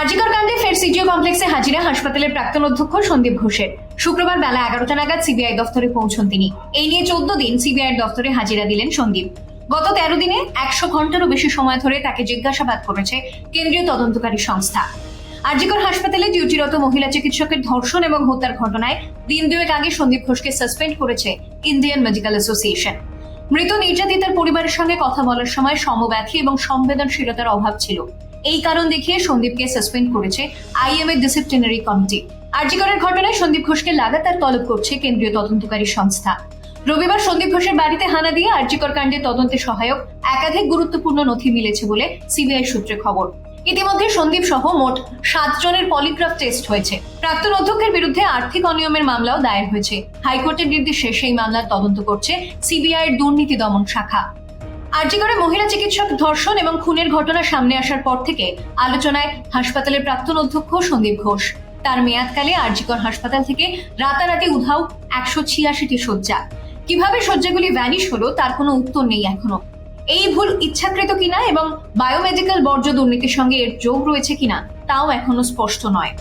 আরজিকর কাণ্ডে ফের সিজিও কমপ্লেক্সে হাজিরা হাসপাতালের প্রাক্তন অধ্যক্ষ সন্দীপ ঘোষের। শুক্রবার বেলা এগারোটা নাগাদ সিবিআই দফতরে পৌঁছন তিনি। এই নিয়ে চোদ্দ দিন সিবিআই দফতরে হাজিরা দিলেন সন্দীপ। গত তেরো দিনে একশো ঘন্টারও বেশি সময় ধরে তাকে জিজ্ঞাসাবাদ করেছে কেন্দ্রীয় তদন্তকারী সংস্থা। আরজিকর হাসপাতালে ডিউটিরত মহিলা চিকিৎসকের ধর্ষণ এবং হত্যার ঘটনায় দিন দুয়েক আগে সন্দীপ ঘোষকে সাসপেন্ড করেছে ইন্ডিয়ান মেডিকেল অ্যাসোসিয়েশন। মৃত নির্যাতিতার পরিবারের সঙ্গে কথা বলার সময় সমব্যথী এবং সংবেদনশীলতার অভাব ছিল। এই কারণ দেখিয়ে সন্দীপকে সাসপেন্ড করেছে আইএমএ ডিসিপ্লিনারি কমিটি আরজিকরের ঘটনায় সন্দীপ ঘোষকে লাগাতার তলব করছে কেন্দ্রীয় তদন্তকারী সংস্থা। রবিবার সন্দীপ ঘোষের বাড়িতে হানা দিয়ে আরজিকর কাণ্ডে তদন্তে সহায়ক একাধিক গুরুত্বপূর্ণ নথি মিলেছে বলে সিবিআই সূত্রে খবর। ইতিমধ্যে সন্দীপ সহ মোট সাত জনের পলিগ্রাফ টেস্ট হয়েছে। প্রাক্তন অধ্যক্ষের বিরুদ্ধে আর্থিক অনিয়মের মামলাও দায়ের হয়েছে। হাইকোর্টের নির্দেশে সেই মামলার তদন্ত করছে সিবিআই এর দুর্নীতি দমন শাখা। আরজিকরে মহিলা চিকিৎসক ধর্ষণ এবং খুনের ঘটনা সামনে আসার পর থেকে আলোচনায় হাসপাতালের প্রাক্তন অধ্যক্ষ সন্দীপ ঘোষ। তার মেয়াদকালে আরজিকর হাসপাতাল থেকে রাতারাতি উধাও একশো ছিয়াশিটি শয্যা। কীভাবে শয্যাগুলি ভ্যানিশ হলো তার কোনো উত্তর নেই এখনও। এই ভুল ইচ্ছাকৃত কিনা এবং বায়োমেডিক্যাল বর্জ্য দুর্নীতির সঙ্গে এর যোগ রয়েছে কিনা তাও এখনও স্পষ্ট নয়।